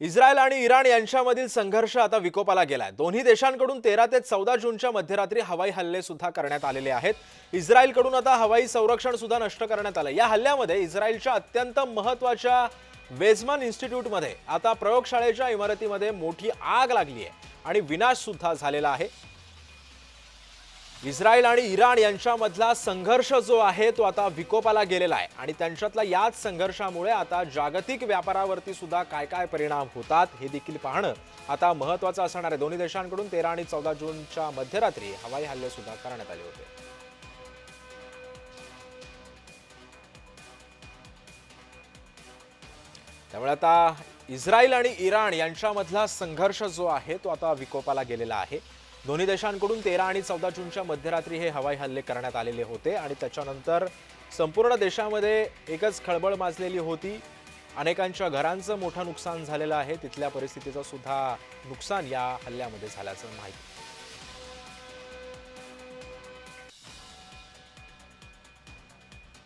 Israel आणि Iran यांच्यामधील संघर्ष आता विकोपाला गेलाय. दोन्ही देशांकडून तेरा ते चौदा जूनच्या मध्यरात्री हवाई हल्ले सुद्धा करण्यात आलेले आहेत. इस्रायलकडून आता हवाई संरक्षण सुद्धा नष्ट करण्यात आलं या हल्ल्यामध्ये इस्रायलच्या अत्यंत महत्त्वाच्या वेझमन इन्स्टिट्यूटमध्ये आता प्रयोगशाळेच्या इमारतीमध्ये मोठी आग लागली आहे आणि विनाश सुद्धा झालेला आहे. इस्रायल आणि इराण यांच्यामधला संघर्ष जो आहे तो आता विकोपाला गेलेला आहे. आणि त्यांच्यातल्या याच संघर्षामुळे आता जागतिक व्यापारावरती सुद्धा काय काय परिणाम होतात हे देखील पाहणं आता महत्वाचं असणार आहे. दोन्ही देशांकडून तेरा आणि चौदा जूनच्या मध्यरात्री हवाई हल्ले सुद्धा करण्यात आले होते. त्यामुळे आता इस्रायल आणि इराण यांच्यामधला संघर्ष जो आहे तो आता विकोपाला गेलेला आहे. दोन्ही देशांकडून तेरा आणि चौदा जूनच्या मध्यरात्री हे हवाई हल्ले करण्यात आलेले होते आणि त्याच्यानंतर संपूर्ण देशामध्ये एकच खळबळ माजलेली होती. अनेकांच्या घरांचं मोठं नुकसान झालेलं आहे. तिथल्या परिस्थितीचं सुद्धा नुकसान या हल्ल्यामध्ये झाल्याचं माहिती.